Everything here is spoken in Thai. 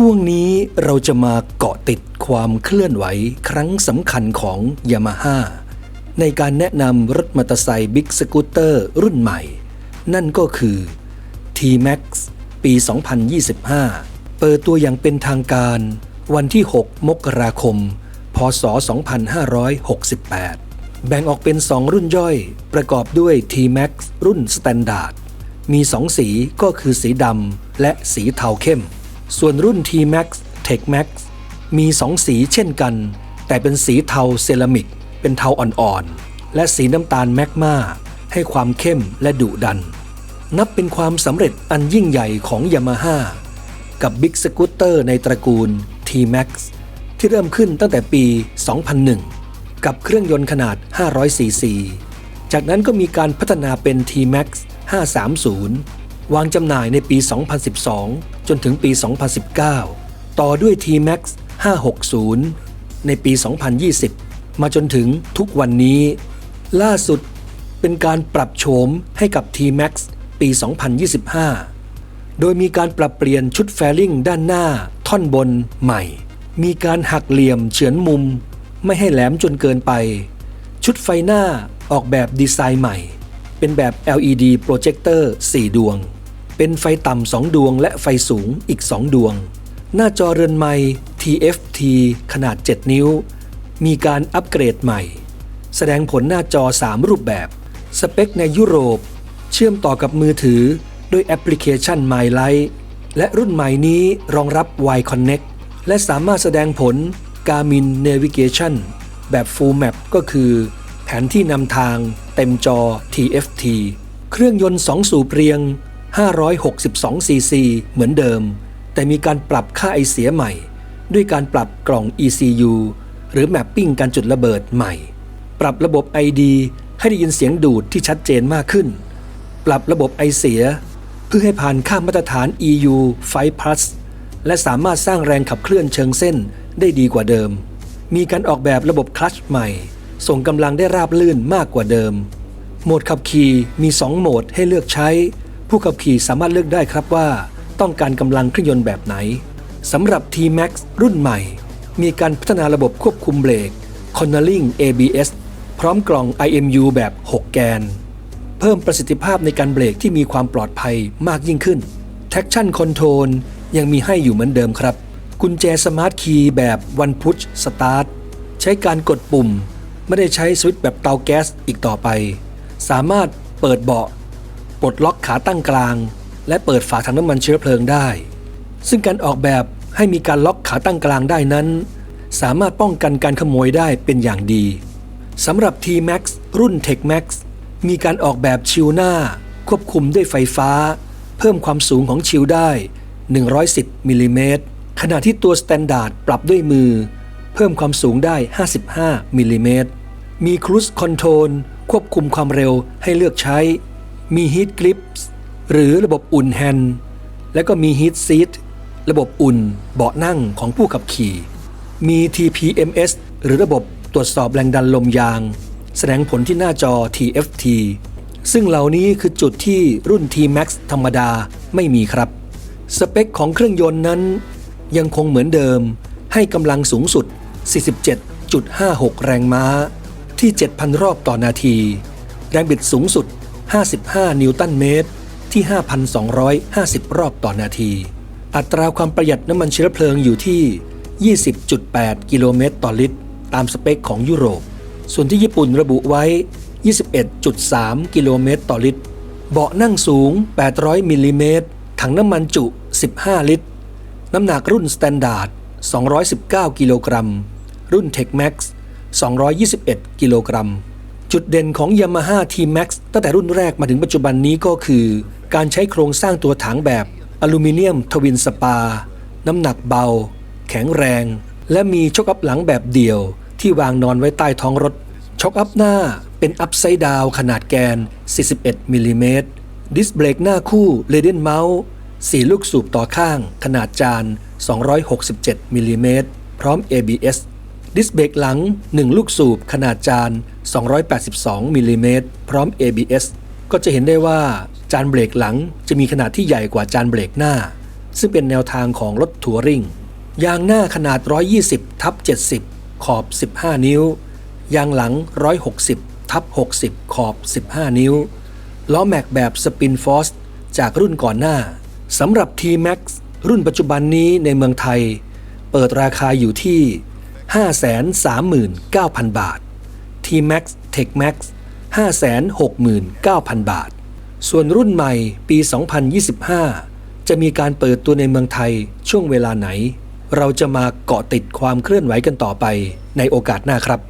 ช่วงนี้เราจะมาเกาะติดความเคลื่อนไหวครั้งสำคัญของยามาฮ่าในการแนะนำรถมอเตอร์ไซค์บิ๊กสกูตเตอร์รุ่นใหม่ นั่นก็คือ T-Max ปี 2025 เปิดตัวอย่างเป็นทางการวันที่ 6 มกราคม พศ 2568 แบ่งออกเป็น 2 รุ่นย่อยประกอบด้วย T-Max รุ่น Standard มี 2 สีก็คือสีดำและสีเทาเข้ม ส่วนรุ่น T-Max Tech Max มี 2 สีเช่นกัน แต่เป็นสีเทาเซรามิก เป็นเทาอ่อนๆ และสีน้ำตาลแมกมาให้ความเข้มและดุดัน นับเป็นความสำเร็จอันยิ่งใหญ่ของยามาฮ่ากับบิ๊กสกูตเตอร์ในตระกูล T-Max ที่เริ่มขึ้นตั้งแต่ปี 2001 กับเครื่องยนต์ขนาด 500ซีซีจากนั้นก็มีการพัฒนาเป็น T-Max 530 วางจำหน่ายในปี 2012 จนถึงปี 2019 ต่อด้วย T-Max 560 ในปี 2020 มาจนถึงทุกวันนี้ ล่าสุดเป็นการปรับโฉมให้กับ T-Max ปี 2025 โดยมีการปรับเปลี่ยนชุดแฟลิ่งด้านหน้าท่อนบนใหม่ มีการหักเหลี่ยมเฉือนมุม ไม่ให้แหลมจนเกินไป ชุดไฟหน้าออกแบบดีไซน์ใหม่ เป็นแบบ LED โปรเจคเตอร์4ดวง เป็นไฟต่ำ2ดวงและไฟสูงอีก 2 ดวง หน้าจอเรือนไม้ TFT ขนาด 7 นิ้ว มีการอัปเกรดใหม่ แสดงผลหน้าจอ 3 รูปแบบ สเปคในยุโรป เชื่อมต่อกับมือถือด้วยแอปพลิเคชัน My Light และรุ่นใหม่นี้รองรับ Y Connect และสามารถแสดงผล Garmin Navigation แบบ Full Map ก็คือ แผนที่นำทางเต็มจอ TFT เครื่องยนต์ 2 สูบเรียง 562ซีซีเหมือนเดิม แต่มีการปรับค่าไอเสียใหม่ ด้วยการปรับกล่อง ECU หรือแมปปิ้งการจุดระเบิดใหม่ ปรับระบบ ID ให้ได้ยินเสียงดูดที่ชัดเจนมากขึ้น ปรับระบบไอเสีย เพื่อให้ผ่านค่ามาตรฐาน EU 5 Plus และสามารถสร้างแรงขับเคลื่อนเชิงเส้นได้ดีกว่าเดิม มีการออกแบบระบบคลัตช์ใหม่ ส่งกำลังได้ราบลื่นมากกว่าเดิม โหมดขับขี่มี 2 โหมดให้เลือกใช้ ผู้ขับขี่สามารถเลือกได้ครับว่าต้องการกำลังเครื่องยนต์แบบไหนสำหรับ T-Max รุ่นใหม่ มีการพัฒนาระบบควบคุมเบรก Cornering ABS พร้อมกล่อง IMU แบบ 6 แกน เพิ่มประสิทธิภาพในการเบรกที่มีความปลอดภัยมากยิ่งขึ้น Traction Control ยังมีให้อยู่เหมือนเดิมครับ กุญแจสมาร์ทคีย์แบบ One Push Start ใช้การกดปุ่ม ไม่ได้ใช้สวิตช์แบบเตาแก๊สอีกต่อไป สามารถเปิดเบาะ ปลดล็อกขาตั้งกลาง และเปิดฝาถังน้ำมันเชื้อเพลิงได้ ซึ่งการออกแบบให้มีการล็อกขาตั้งกลางได้นั้น สามารถป้องกันการขโมยได้เป็นอย่างดีสำหรับ T-Max รุ่น Tech Max มีการออกแบบชิลหน้า ควบคุมด้วยไฟฟ้า เพิ่มความสูงของชิลได้ 110มิลลิเมตรขณะที่ตัว Standard ปรับด้วยมือ เพิ่มความสูงได้ 55มิลลิเมตรมี Cruise Control ควบคุมความเร็วให้เลือกใช้ มี Heat Grips หรือระบบอุ่นแฮนด์และก็มี Heat Seat ระบบอุ่นเบาะนั่งของผู้ขับขี่ มี TPMS หรือระบบตรวจสอบแรงดันลมยาง แสดงผลที่หน้าจอ TFT ซึ่งเหล่านี้คือจุดที่รุ่น T-Max ธรรมดาไม่มีครับ สเปคของเครื่องยนต์นั้น ยังคงเหมือนเดิม ให้กำลังสูงสุด 47.56 แรงม้า ที่ 7,000 รอบต่อนาที แรงบิดสูงสุด 55 นิวตันเมตร ที่ 5,250 รอบต่อนาที อัตราความประหยัดน้ำมันเชื้อเพลิงอยู่ที่ 20.8 กิโลเมตรต่อลิตร ตามสเปคของยุโรป ส่วนที่ญี่ปุ่นระบุไว้ 21.3 กิโลเมตรต่อลิตร เบาะนั่งสูง 800 มิลลิเมตร ถังน้ำมันจุ 15 ลิตร น้ำหนักรุ่น Standard 219 กิโลกรัม รุ่น Tech Max 221 กิโลกรัม จุดเด่นของ Yamaha T-Max ตั้งแต่รุ่นแรกมาถึงปัจจุบันนี้ก็คือ การใช้โครงสร้างตัวถังแบบอลูมิเนียมทวินสปา น้ำหนักเบา แข็งแรง และมีช็อคอัพหลังแบบเดี่ยว ที่วางนอนไว้ใต้ท้องรถช็อคอัพหน้าเป็นอัพไซด์ดาวขนาดแกน 41มิลลิเมตรดิสเบรกหน้าคู่เลเดนเมาส์4ลูกสูบต่อข้าง ขนาดจาน 267มิลลิเมตรพร้อม ABS ดิสเบรกหลัง 1 ลูกสูบขนาดจาน 282มิลลิเมตรพร้อม ABS ก็จะเห็นได้ว่าจานเบรกหลังจะมีขนาดที่ใหญ่กว่าจานเบรกหน้า ซึ่งเป็นแนวทางของรถทัวริงยางหน้าขนาด 120 ทับ 70 ขอบ 15 นิ้ว ยางหลัง 160 ทับ 60 ขอบ 15 นิ้ว ล้อแม็กแบบสปินฟอสจากรุ่นก่อนหน้า สำหรับ T-Max รุ่นปัจจุบันนี้ในเมืองไทย เปิดราคาอยู่ที่ 539,000 บาท T-Max Tech Max 569,000 บาท ส่วนรุ่นใหม่ปี 2025 จะมีการเปิดตัวในเมืองไทยช่วงเวลาไหน เราจะมาเกาะติดความเคลื่อนไหวกันต่อไปในโอกาสหน้าครับ